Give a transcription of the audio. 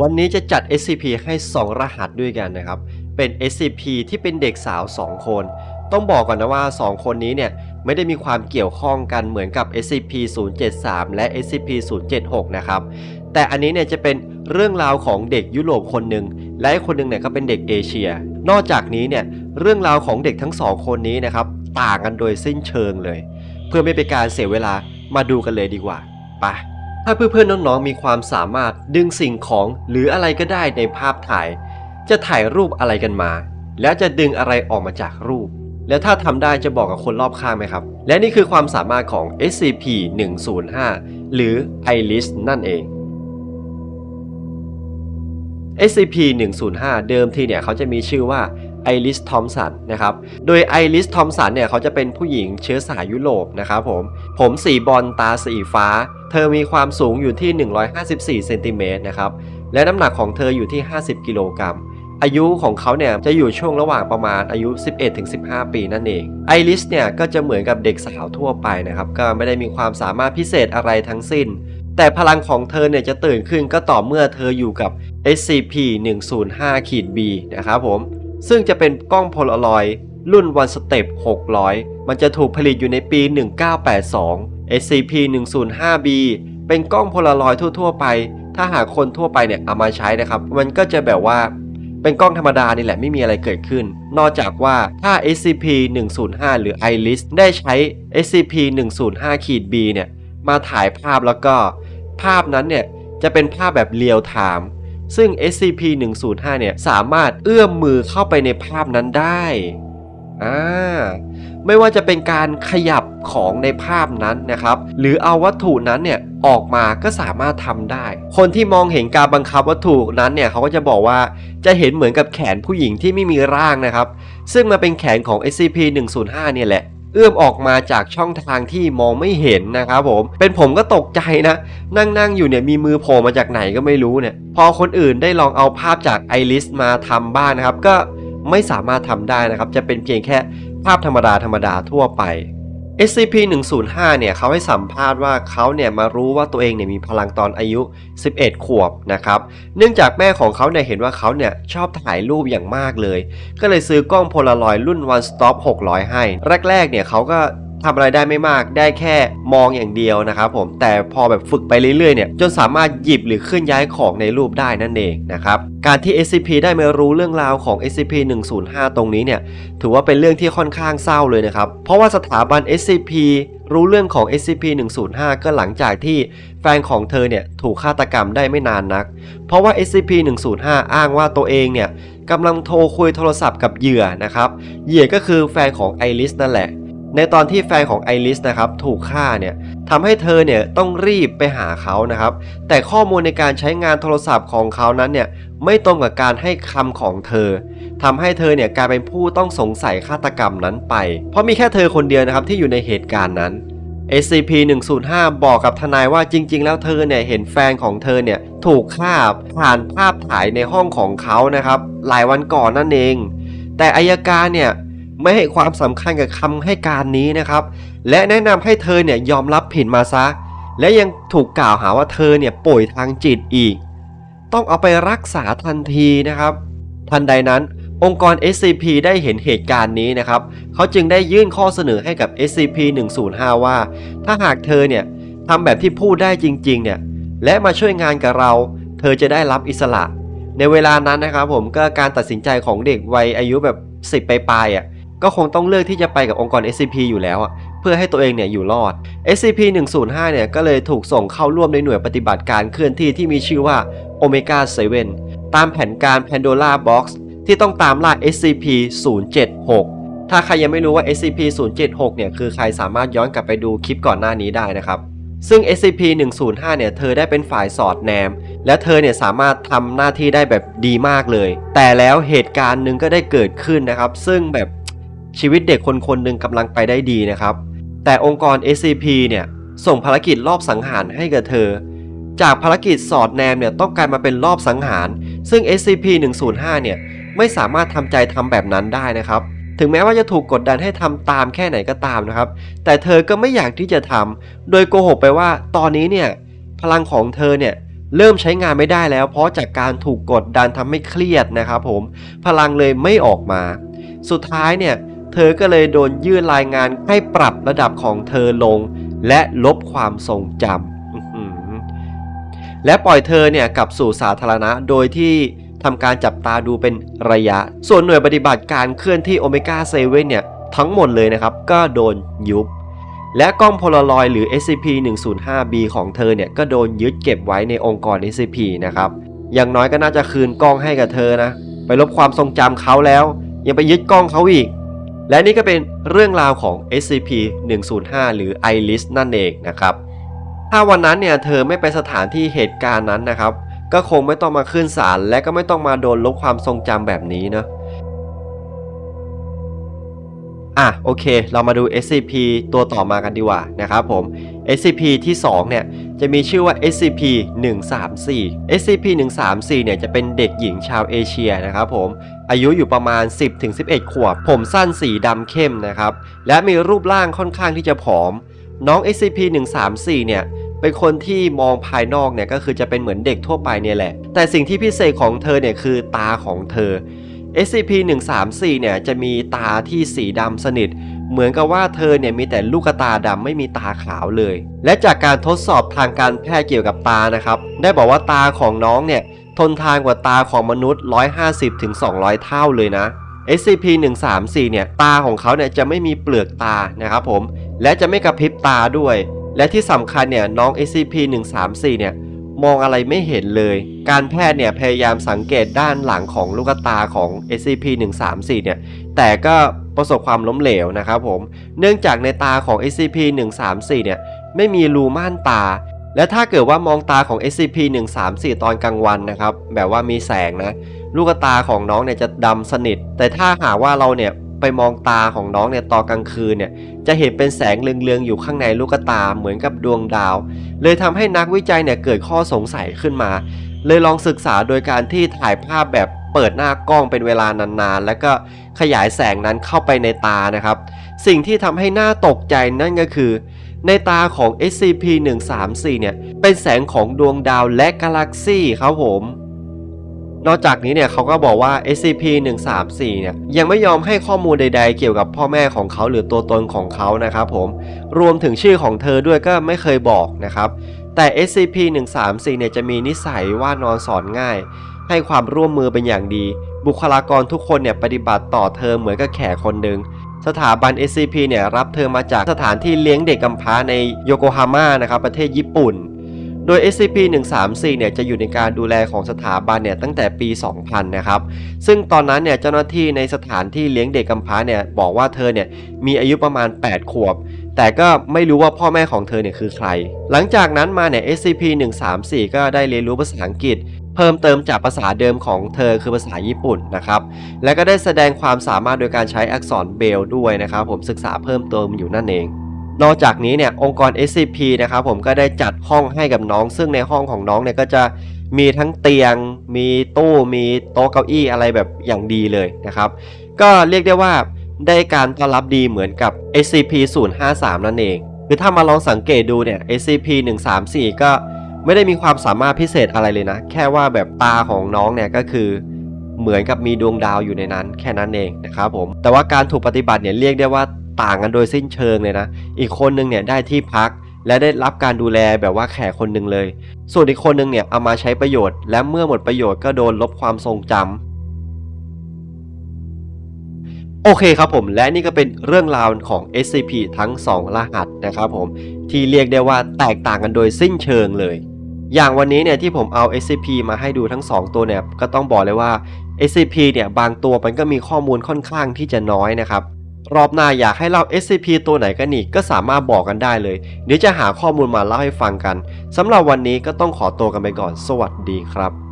วันนี้จะจัด SCP ให้ 2 รหัสด้วยกันนะครับ เป็น SCP ที่เป็นเด็กสาว 2 คน ต้องบอกก่อนนะว่า 2 คนนี้เนี่ยไม่ได้มีความเกี่ยวข้องกันเหมือนกับ SCP-073 และ SCP-076 นะครับ แต่อันนี้เนี่ยจะเป็นเรื่องราวของเด็กยุโรปคนหนึ่งและอีกคนหนึ่งเนี่ยก็เป็นเด็กเอเชีย นอกจากนี้เนี่ยเรื่องราวของเด็กทั้งสองคนนี้นะครับต่างกันโดยสิ้นเชิงเลย เพื่อไม่เป็นการเสียเวลามาดูกันเลยดีกว่าไป ถ้าเพื่อนๆน้องๆมีความสามารถดึงสิ่งของหรืออะไรก็ได้ในภาพถ่าย จะถ่ายรูปอะไรกันมา แล้วจะดึงอะไรออกมาจากรูป แล้วถ้าทำได้จะบอกกับคนรอบข้างไหมครับ และนี่คือความสามารถของ SCP-105 หรือ IRIS นั่นเอง SCP-105 เดิมทีเนี่ยเขาจะมีชื่อว่า ไอริสทอมสันนะครับ โดยไอริสทอมสันเนี่ยเขาจะเป็นผู้หญิงเชื้อสายยุโรปนะครับผม ผมสีบอลตาสีฟ้า เธอมีความสูงอยู่ที่ 154เซนติเมตรนะครับ และน้ำหนักของเธออยู่ที่ 50 กิโลกรัมอายุของเขาเนี่ยจะอยู่ช่วงระหว่างประมาณอายุ 11-15 ปีนั่นเอง ไอริสเนี่ยก็จะเหมือนกับเด็กสาวทั่วไปนะครับ ก็ไม่ได้มีความสามารถพิเศษอะไรทั้งสิ้น แต่พลังของเธอเนี่ยจะตื่นขึ้นก็ต่อเมื่อเธออยู่กับ SCP-105-B นะครับผม ซึ่งจะเป็นกล้องโพลารอยด์รุ่น One Step 600 มันจะถูกผลิตอยู่ในปี 1982 SCP-105-B เป็นกล้องโพลารอยด์ทั่ว ๆ ไป ถ้าหากคนทั่วไปเนี่ยเอามาใช้นะครับ มันก็จะแบบว่าเป็นกล้องธรรมดานี่แหละไม่มีอะไรเกิดขึ้น นอกจากว่าถ้า SCP-105 หรือ IRIS ได้ใช้ SCP-105-B เนี่ยมาถ่ายภาพแล้วก็ ภาพนั้นเนี่ยจะเป็นภาพแบบเรียลไทม์ ซึ่ง SCP-105 เนี่ยสามารถเอื้อมมือเข้าไปในภาพนั้นได้อ่าไม่ว่าจะเป็นการขยับของในภาพนั้นนะครับ หรือเอาวัตถุนั้นเนี่ยออกมาก็สามารถทำได้ คนที่มองเห็นการบังคับวัตถุนั้นเนี่ยเขาก็จะบอกว่าจะเห็นเหมือนกับแขนผู้หญิงที่ไม่มีร่างนะครับ ซึ่งมันเป็นแขนของ SCP-105 เนี่ยแหละ เอื้อมออกมาจากช่องทางที่มองไม่เห็นนะครับผมเป็นผมก็ตกใจนะ นั่งนั่งอยู่เนี่ยมีมือโผล่มาจากไหนก็ไม่รู้เนี่ยพอคนอื่นได้ลองเอาภาพจากไอริสมาทำบ้างนะครับ ก็ไม่สามารถทำได้นะครับ จะเป็นเพียงแค่ภาพธรรมดาธรรมดาทั่วไป SCP-105 เนี่ยเขาให้สัมภาษณ์ว่าเขาเนี่ยมารู้ว่าตัวเองเนี่ยมีพลังตอนอายุ 11 ขวบนะครับ เนื่องจากแม่ของเขาเนี่ยเห็นว่าเขาเนี่ยชอบถ่ายรูปอย่างมากเลย ก็เลยซื้อกล้องโพลารอยด์รุ่น One Stop 600 ให้ แรกๆ เนี่ยเขาก็ ทำอะไรได้ไม่มากได้แค่มองอย่างเดียวนะครับผมแต่พอแบบฝึกไปเรื่อยๆเนี่ยจนสามารถหยิบหรือเคลื่อนย้ายของในรูปได้นั่นเองนะครับการที่ SCP ได้มารู้เรื่องราวของ SCP-105 ตรงนี้เนี่ยถือว่าเป็นเรื่องที่ค่อนข้างเศร้าเลยนะครับเพราะว่าสถาบัน SCP รู้เรื่องของ SCP-105 ก็หลังจากที่แฟนของเธอเนี่ยถูกฆาตกรรมได้ไม่นานนัก เพราะว่า SCP-105 อ้างว่าตัวเองเนี่ยกำลังโทรคุยโทรศัพท์กับเหยื่อนะครับ เหยื่อก็คือแฟนของไอริสนั่นแหละ ในตอนที่แฟนของไอริสนะครับถูกฆ่าเนี่ยทำให้เธอเนี่ยต้องรีบไปหาเขานะครับ แต่ข้อมูลในการใช้งานโทรศัพท์ของเขานั้นเนี่ยไม่ตรงกับการให้คำของเธอทำให้เธอเนี่ยกลายเป็นผู้ต้องสงสัยฆาตกรรมนั้นไป เพราะมีแค่เธอคนเดียวนะครับที่อยู่ในเหตุการณ์นั้น SCP-105 บอกกับทนายว่าจริง ๆ แล้วเธอเนี่ยเห็นแฟนของเธอเนี่ยถูกฆ่าผ่านภาพถ่ายในห้องของเขานะครับ หลายวันก่อนนั่นเอง แต่อายการเนี่ย ไม่ให้ความสำคัญกับคำให้การนี้นะครับ และแนะนำให้เธอเนี่ยยอมรับผิดมาซะ และยังถูกกล่าวหาว่าเธอเนี่ยป่วยทางจิตอีก ต้องเอาไปรักษาทันทีนะครับ ทันใดนั้นองค์กร SCP ได้เห็นเหตุการณ์นี้นะครับ เขาจึงได้ยื่นข้อเสนอให้กับ SCP-105 ว่า ถ้าหากเธอเนี่ยทำแบบที่พูดได้จริงๆเนี่ย และมาช่วยงานกับเรา เธอจะได้รับอิสระ ในเวลานั้นนะครับผมก็การตัดสินใจของเด็กวัยอายุแบบ 10ปลายๆอะ ก็คงต้องเลือกที่จะไปกับองค์กร SCP อยู่แล้วอะเพื่อให้ตัวเองเนี่ยอยู่รอด SCP-105 เนี่ยก็เลยถูกส่งเข้าร่วมในหน่วยปฏิบัติการเคลื่อนที่ที่มีชื่อว่า Omega 7 ตามแผนการ Pandora Box ที่ต้องตามล่า SCP-076 ถ้าใครยังไม่รู้ว่า SCP-076 เนี่ยคือใครสามารถย้อนกลับไปดูคลิปก่อนหน้านี้ได้นะครับซึ่ง SCP-105 เนี่ยเธอได้เป็นฝ่ายสอดแนม และเธอเนี่ยสามารถทำหน้าที่ได้แบบดีมากเลย แต่แล้วเหตุการณ์หนึ่งก็ได้เกิดขึ้นนะครับ ซึ่งแบบ ชีวิตเด็กคนคนหนึ่งกำลังไปได้ดีนะครับ แต่องค์กร SCP เนี่ยส่งภารกิจรอบสังหารให้กับเธอ จากภารกิจสอดแนมเนี่ยต้องกลายมาเป็นรอบสังหาร ซึ่ง SCP-105 เนี่ยไม่สามารถทำใจทำแบบนั้นได้นะครับ ถึงแม้ว่าจะถูกกดดันให้ทำตามแค่ไหนก็ตามนะครับ แต่เธอก็ไม่อยากที่จะทำโดยโกหกไปว่าตอนนี้เนี่ยพลังของเธอเนี่ยเริ่มใช้งานไม่ได้แล้ว เพราะจากการถูกกดดันทำให้เครียดนะครับผมพลังเลยไม่ออกมา สุดท้ายเนี่ย เธอก็เลยโดนยื่นรายงานให้ปรับระดับของเธอลง และลบความทรงจำและปล่อยเธอเนี่ยกลับสู่สาธารณะโดยที่ทำการจับตาดูเป็นระยะ ส่วนหน่วยปฏิบัติการเคลื่อนที่โอเมก้าเซเว่นเนี่ยทั้งหมดเลยนะครับ ก็โดนยุบ และกล้องโพลารอยหรือ SCP-105B ของเธอเนี่ยก็โดนยึดเก็บไว้ในองค์กร SCP นะครับ อย่างน้อยก็น่าจะคืนกล้องให้กับเธอนะ ไปลบความทรงจำเขาแล้ว ยังไปยึดกล้องเขาอีก และนี่ก็เป็นเรื่องราวของ SCP-105 หรือ IRIS นั่นเองนะครับ ถ้าวันนั้นเนี่ยเธอไม่ไปสถานที่เหตุการณ์นั้นนะครับ ก็คงไม่ต้องมาขึ้นศาลและก็ไม่ต้องมาโดนลบความทรงจำแบบนี้เนะอะโอเค เรามาดู SCP ตัวต่อมากันดีกว่านะครับผม SCP ที่ 2 เนี่ย จะมีชื่อว่า SCP 134 SCP 134 เนี่ยจะเป็นเด็กหญิงชาวเอเชียนะครับผมอายุอยู่ประมาณ 10-11 ขวบ ผมสั้นสีดำเข้มนะครับ และมีรูปร่างค่อนข้างที่จะผอม น้อง SCP 134 เนี่ยเป็นคนที่มองภายนอกเนี่ยก็คือจะเป็นเหมือนเด็กทั่วไปเนี่ยแหละ แต่สิ่งที่พิเศษของเธอเนี่ยคือตาของเธอ SCP-134 เนี่ยจะมีตาที่สีดำสนิท เหมือนกับว่าเธอเนี่ยมีแต่ลูกตาดำไม่มีตาขาวเลย และจากการทดสอบทางการแพทย์เกี่ยวกับตานะครับ ได้บอกว่าตาของน้องเนี่ยทนทานกว่าตาของมนุษย์ 150-200 เท่าเลยนะ SCP-134 เนี่ยตาของเขาเนี่ยจะไม่มีเปลือกตานะครับผม และจะไม่กระพริบตาด้วย และที่สำคัญเนี่ยน้อง SCP-134 เนี่ยมองอะไรไม่เห็นเลย การแพทย์เนี่ยพยายามสังเกตด้านหลังของลูกตาของ SCP-134 เนี่ยแต่ก็ ประสบความล้มเหลวนะครับผม เนื่องจากในตาของ SCP-134 เนี่ยไม่มีรูม่านตา และถ้าเกิดว่ามองตาของ SCP-134 ตอนกลางวันนะครับ แบบว่ามีแสงนะ ลูกตาของน้องเนี่ยจะดำสนิท แต่ถ้าหากว่าเราเนี่ยไปมองตาของน้องเนี่ยตอนกลางคืนเนี่ยจะเห็นเป็นแสงเรืองๆอยู่ข้างในลูกตาเหมือนกับดวงดาว เลยทำให้นักวิจัยเนี่ยเกิดข้อสงสัยขึ้นมา เลยลองศึกษาโดยการที่ถ่ายภาพแบบ เปิดหน้ากล้องเป็นเวลานานๆ แล้วก็ขยายแสงนั้นเข้าไปในตานะครับ สิ่งที่ทำให้หน่าตกใจนั่นก็คือ ในตาของ SCP-134 เนี่ยเป็นแสงของดวงดาวและกาแล็กซี่ครับผมนอกจากนี้เนี่ยเขาก็บอกว่า SCP-134 เนี่ยยังไม่ยอมให้ข้อมูลใด ๆ เกี่ยวกับพ่อแม่ของเขาหรือตัวตนของเขานะครับผมรวมถึงชื่อของเธอด้วยก็ไม่เคยบอกนะครับ แต่ SCP-134 เนี่ยจะมีนิสัยว่านอนสอนง่าย ให้ความร่วมมือเป็นอย่างดี บุคลากรทุกคนเนี่ยปฏิบัติต่อเธอเหมือนกับแขกคนหนึ่งสถาบัน SCP เนี่ยรับเธอมาจากสถานที่เลี้ยงเด็กกำพร้าในโยโกฮาม่านะครับประเทศญี่ปุ่น โดย SCP-134 เนี่ยจะอยู่ในการดูแลของสถาบันเนี่ยตั้งแต่ปี 2000 นะครับ ซึ่งตอนนั้นเนี่ยเจ้าหน้าที่ในสถานที่เลี้ยงเด็กกำพร้าเนี่ยบอกว่าเธอเนี่ยมีอายุประมาณ 8 ขวบ แต่ก็ไม่รู้ว่าพ่อแม่ของเธอเนี่ยคือใคร หลังจากนั้นมาเนี่ย SCP-134 ก็ได้เรียนรู้ภาษาอังกฤษ เพิ่มเติมจากภาษาเดิมของเธอคือภาษาญี่ปุ่นนะครับ และก็ได้แสดงความสามารถโดยการใช้อักษรเบล์ด้วยนะครับ ผมศึกษาเพิ่มเติมอยู่นั่นเองนอกจากนี้เนี่ยองค์กร SCP นะครับผมก็ได้จัดห้องให้กับน้อง ซึ่งในห้องของน้องเนี่ยก็จะมีทั้งเตียง มีตู้ มีโต๊ะเก้าอี้อะไรแบบอย่างดีเลยนะครับ ก็เรียกได้ว่า ได้การต้อนรับดีเหมือนกับ SCP 053 นั่นเอง คือถ้ามาลองสังเกตดูเนี่ย SCP 134 ก็ไม่ได้มีความสามารถพิเศษอะไรเลยนะ แค่ว่าแบบตาของน้องเนี่ยก็คือ เหมือนกับมีดวงดาวอยู่ในนั้น แค่นั้นเองนะครับผม แต่ว่าการถูกปฏิบัติเนี่ยเรียกได้ว่าต่างกันโดยสิ้นเชิงเลยนะ อีกคนนึงเนี่ยได้ที่พักและได้รับการดูแลแบบว่าแขกคนหนึ่งเลย ส่วนอีกคนนึงเนี่ยเอามาใช้ประโยชน์ และเมื่อหมดประโยชน์ก็โดนลบความทรงจำ โอเคครับผมและนี่ก็เป็นเรื่องราวของ SCP ทั้ง 2 รหัสนะครับผมที่เรียกได้ว่าแตกต่างกันโดยสิ้นเชิงเลย อย่างวันนี้เนี่ยที่ผมเอา SCP มาให้ดูทั้ง 2 ตัวเนี่ยก็ต้องบอกเลยว่า SCP เนี่ยบางตัวมันก็มีข้อมูลค่อนข้างที่จะน้อยนะครับรอบหน้าอยากให้เล่า SCP ตัวไหนกันอีกก็สามารถบอกกันได้เลย เดี๋ยวจะหาข้อมูลมาเล่าให้ฟังกันสำหรับวันนี้ก็ต้องขอตัวกันไปก่อน สวัสดีครับ